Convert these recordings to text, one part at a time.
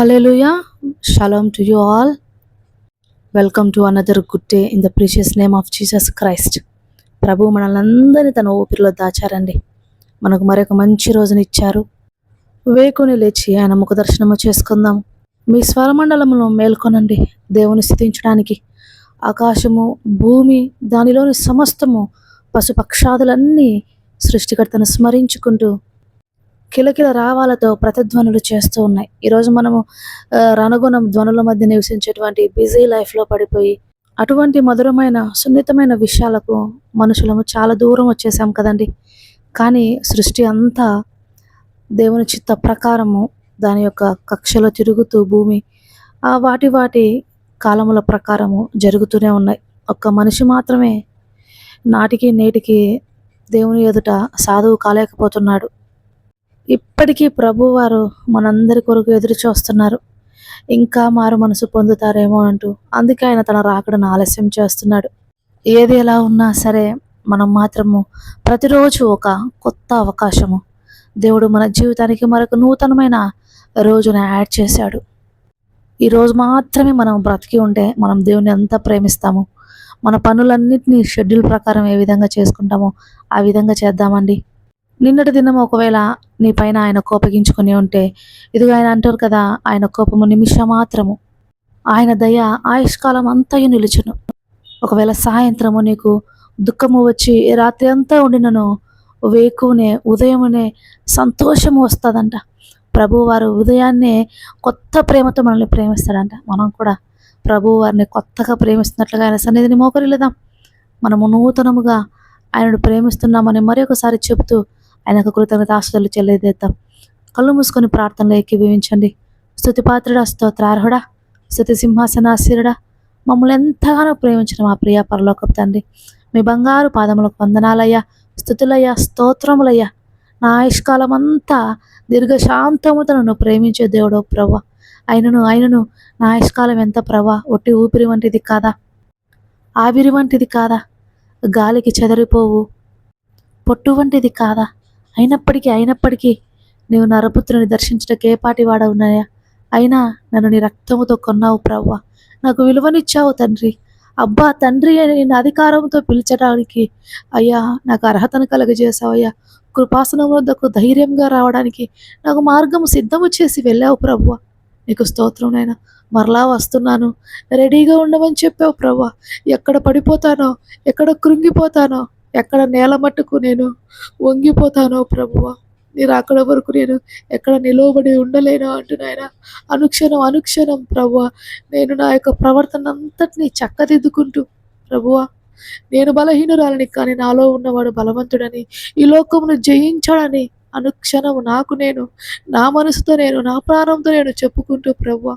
హలోయా shalom to you all welcome to another good day in the precious name of Jesus Christ ప్రభు మనల్ని తన ఊపిరిలో దాచారండి. మనకు మరొక మంచి రోజుని ఇచ్చారు. వేకుని లేచి ఆయన ముఖ దర్శనము చేసుకుందాం. మీ స్వరమండలమును మేల్కొనండి. దేవుని స్థుతించడానికి ఆకాశము భూమి దానిలోని సమస్తము పశుపక్షాదులన్నీ సృష్టికర్తను స్మరించుకుంటూ కిలకిల రావాలతో ప్రతిధ్వనులు చేస్తూ ఉన్నాయి. ఈరోజు మనము రణగుణం ధ్వనుల మధ్య నివసించేటువంటి బిజీ లైఫ్లో పడిపోయి అటువంటి మధురమైన సున్నితమైన విషయాలకు మనుషులము చాలా దూరం వచ్చేసాం కదండి. కానీ సృష్టి అంతా దేవుని చిత్త ప్రకారము దాని యొక్క కక్షలో తిరుగుతూ భూమి ఆ వాటి వాటి కాలముల ప్రకారము జరుగుతూనే ఉన్నాయి. ఒక్క మనిషి మాత్రమే నాటికి నేటికి దేవుని ఎదుట సాధువు కాలేకపోతున్నాడు. ఇప్పటికీ ప్రభువారు మనందరి కొరకు ఎదురు చూస్తున్నారు. ఇంకా మారు మనసు పొందుతారేమో అంటూ అందుకే ఆయన తన రాకడను ఆలస్యం చేస్తున్నాడు. ఏది ఎలా ఉన్నా సరే మనం మాత్రము ప్రతిరోజు ఒక కొత్త అవకాశము. దేవుడు మన జీవితానికి మరొక నూతనమైన రోజును యాడ్ చేశాడు. ఈరోజు మాత్రమే మనం బ్రతికి ఉంటే మనం దేవుని ఎంత ప్రేమిస్తాము? మన పనులన్నింటినీ షెడ్యూల్ ప్రకారం ఏ విధంగా చేసుకుంటామో ఆ విధంగా చేద్దామండి. నిన్నటి దినం ఒకవేళ నీ పైన ఆయన కోపగించుకుని ఉంటే ఇదిగో ఆయన అంటారు కదా ఆయన కోపము నిమిషం మాత్రము. ఆయన దయ ఆయుష్కాలం అంతయు నిలుచును. ఒకవేళ సాయంత్రము నీకు దుఃఖము వచ్చి రాత్రి అంతా ఉండినను వేకునే ఉదయమునే సంతోషము వస్తుందంట. ప్రభువారు ఉదయాన్నే కొత్త ప్రేమతో మనల్ని ప్రేమిస్తాడంట. మనం కూడా ప్రభు వారిని కొత్తగా ప్రేమిస్తున్నట్లుగా ఆయన సన్నిధిని మోకరిల్లుదాం. మనము నూతనముగా ఆయనను ప్రేమిస్తున్నామని మరొకసారి చెబుతూ ఆయనకు కృతజ్ఞత ఆస్తులు చెల్లిదేద్దాం కళ్ళు మూసుకొని ప్రార్థనలో ఏకీభవించండి. స్థుతిపాత్రుడా స్తోత్రార్హుడా స్థుతి సింహాసనాశీరుడా మమ్మల్ని ఎంతగానో ప్రేమించిన మా ప్రియ పరలోకపు తండ్రి. మీ బంగారు పాదములకు వందనాలయ్యా స్థుతులయ్యా స్తోత్రములయ్యా. నా ఆయుష్కాలం అంతా దీర్ఘశాంతముతో నన్ను ప్రేమించే దేవుడో ప్రవ్వ. అయినను అయినను నా ఆయుష్కాలం ఎంత ప్రవ్వ? ఒట్టి ఊపిరి వంటిది కాదా? ఆవిరి వంటిది కాదా? గాలికి చెదరిపోవు. పొట్టు వంటిది కాదా? అయినప్పటికీ అయినప్పటికీ నీవు నరపుత్రుని దర్శించటకు ఏ పాటి వాడవున్నాయా అయినా నన్ను నీ రక్తముతో కొన్నావు ప్రవ్వ. నాకు విలువనిచ్చావు తండ్రి. అబ్బా తండ్రి అని నేను అధికారంతో పిలిచడానికి అయ్యా నాకు అర్హతను కలగజేసావయ్యా కృపాసనం వద్దకు ధైర్యంగా రావడానికి నాకు మార్గము సిద్ధము చేసి వెళ్ళావు ప్రవ్వ. నీకు స్తోత్రం నైనా మరలా వస్తున్నాను. రెడీగా ఉండమని చెప్పావు ప్రవ్వ. ఎక్కడ పడిపోతానో ఎక్కడ కృంగిపోతానో ఎక్కడ నేల మట్టుకు నేను వంగిపోతానో ప్రభువ? మీరు అక్కడ వరకు నేను ఎక్కడ నిలవబడి ఉండలేను అంటున్నాయన అనుక్షణం అనుక్షణం ప్రభువ నేను నా యొక్క ప్రవర్తన అంతటినీ చక్కదిద్దుకుంటూ ప్రభువ నేను బలహీనురాలని కానీ నాలో ఉన్నవాడు బలవంతుడని ఈ లోకమును జయించాడని అనుక్షణం నాకు నేను నా మనసుతో నేను నా ప్రాణంతో నేను చెప్పుకుంటూ ప్రభువ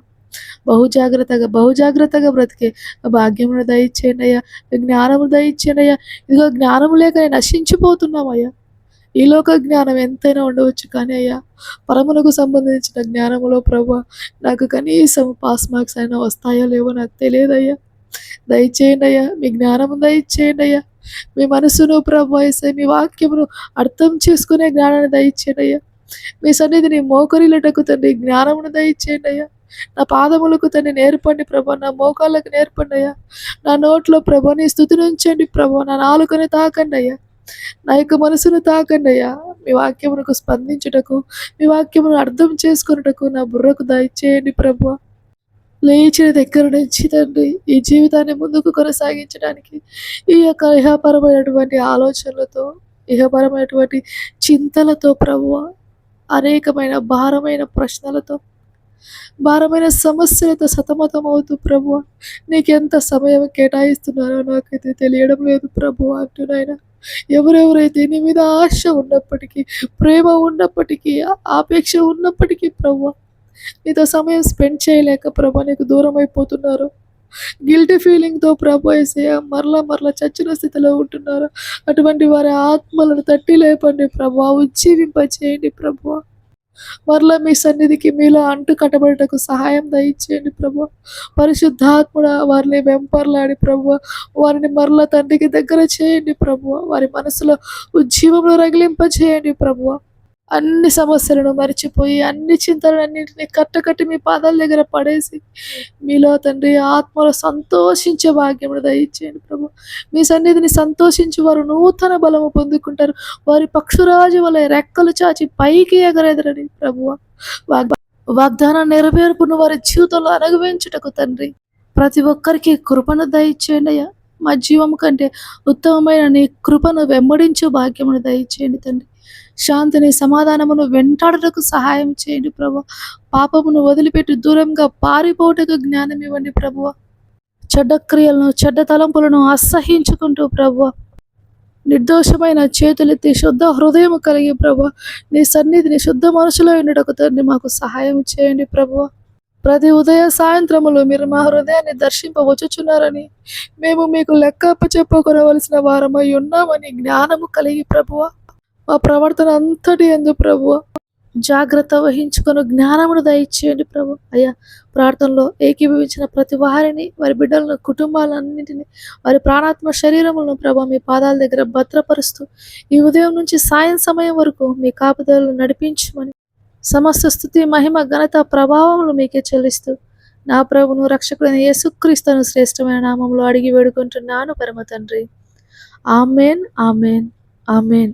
బహుజాగ్రత్తగా బహుజాగ్రత్తగా బ్రతికే భాగ్యమును దయచేయండి అయ్యా జ్ఞానము దయచేయండి అయ్యా ఇదిగో జ్ఞానం లేక నశించిపోతున్నామయ్యా ఈ లోక జ్ఞానం ఎంతైనా ఉండవచ్చు కానీ అయ్యా పరమునకు సంబంధించిన జ్ఞానములో ప్రభా నాకు కనీసం పాస్ మార్క్స్ అయినా వస్తాయో లేవో నాకు తెలియదయ్యా దయచేయండి అయ్యా మీ జ్ఞానము దయచేయండి అయ్యా మీ మనసును ప్రభు వేసే మీ వాక్యమును అర్థం చేసుకునే జ్ఞానాన్ని దయచేయండి అయ్యా మీ సన్నిధిని మోకరిలటకు తండ్రి జ్ఞానమును దయచేయండి అయ్యా నా పాదములకు తండ్రి నేర్పండి ప్రభా నా మోకాళ్ళకు నేర్పండి అయ్యా. నా నోట్లో ప్రభా నీ స్థుతిని ఉంచండి ప్రభా నా నాలుకని తాకండి అయ్యా. నా యొక్క మనసును తాకండి అయ్యా. మీ వాక్యమునకు స్పందించుటకు మీ వాక్యమును అర్థం చేసుకున్నటకు నా బుర్రకు దయచేయండి ప్రభు. లేచిన దగ్గర నుంచి తండ్రి ఈ జీవితాన్ని ముందుకు కొనసాగించడానికి ఈ యొక్క ఇహపరమైనటువంటి ఆలోచనలతో ఇహపరమైనటువంటి చింతలతో ప్రభు అనేకమైన భారమైన ప్రశ్నలతో భారమైన సమస్యలతో సతమతమవుతూ ప్రభు నీకెంత సమయం కేటాయిస్తున్నారో నాకైతే తెలియడం లేదు ప్రభు అంటున్నాయన. ఎవరెవరైతే నీ మీద ఆశ ఉన్నప్పటికీ ప్రేమ ఉన్నప్పటికీ ఆపేక్ష ఉన్నప్పటికీ ప్రభు నీతో సమయం స్పెండ్ చేయలేక ప్రభు నీకు దూరం అయిపోతున్నారు గిల్టీ ఫీలింగ్తో ప్రభు వేసే మరలా మరలా చచ్చిన స్థితిలో ఉంటున్నారు. అటువంటి వారి ఆత్మలను తట్టి లేపండి ప్రభు ఉజ్జీవింప చేయండి ప్రభు మరలా మీ సన్నిధికి మీలో అంటు కట్టబడటకు సహాయం దయచేయండి ప్రభు. పరిశుద్ధాత్ముడ వారిని వెంపర్లాడి ప్రభు. వారిని మరలా తండ్రికి దగ్గర చేయండి ప్రభు. వారి మనసులో ఉజ్జీవంలో రగిలింప చేయండి ప్రభు. అన్ని సమస్యలను మరిచిపోయి అన్ని చింతలన్నింటినీ కట్టకట్టి మీ పాదాల దగ్గర పడేసి మీలో తండ్రి ఆత్మలో సంతోషించే భాగ్యమును దయచేయండి ప్రభు. మీ సన్నిధిని సంతోషించి వారు నూతన బలము పొందుకుంటారు. వారి పక్షురాజు వలె రెక్కలు చాచి పైకి ఎగరెదరని ప్రభువ వాగ్ వాగ్దానం నెరవేర్పును వారి జీవితంలో అనుభవించుటకు తండ్రి. ప్రతి ఒక్కరికి కృపను దయచేయండి అయ్యా. మా జీవము కంటే ఉత్తమమైన నీ కృపను వెంబడించు భాగ్యమును దయచేయండి తండ్రి. శాంతిని సమాధానమును వెంటాడుటకు సహాయం చేయండి ప్రభు. పాపమును వదిలిపెట్టి దూరంగా పారిపోటకు జ్ఞానం ఇవ్వండి ప్రభువ చెడ్డ క్రియలను చెడ్డ తలంపులను అసహించుకుంటూ ప్రభువ నిర్దోషమైన చేతులెత్తి శుద్ధ హృదయం కలిగి ప్రభు. నీ సన్నిధిని శుద్ధ మనసులో ఉండటకు తండ్రి మాకు సహాయం చేయండి ప్రభువ ప్రతి ఉదయ సాయంత్రములు మీరు మా హృదయాన్ని దర్శింపవచ్చుచున్నారని మేము మీకు లెక్క చెప్పుకోవలసిన వారమై ఉన్నామని జ్ఞానము కలిగి ప్రభువ మా ప్రవర్తన అంతటి ఎందు ప్రభు. జాగ్రత్త వహించుకొని జ్ఞానమును దయచేయండి ప్రభు. అయ్యా ప్రార్థనలో ఏకీభవించిన ప్రతి వారిని వారి బిడ్డలను కుటుంబాలన్నింటినీ వారి ప్రాణాత్మ శరీరములను ప్రభు మీ పాదాల దగ్గర భద్రపరుస్తూ ఈ ఉదయం నుంచి సాయం సమయం వరకు మీ కాపుదలను నడిపించమని సమస్త స్థుతి మహిమ ఘనత ప్రభావములు మీకే చెల్లిస్తూ నా ప్రభును రక్షకుడైన యేసుక్రీస్తును శ్రేష్టమైన నామంలో అడిగి వేడుకుంటున్నాను పరమ తండ్రి. Amen amen amen.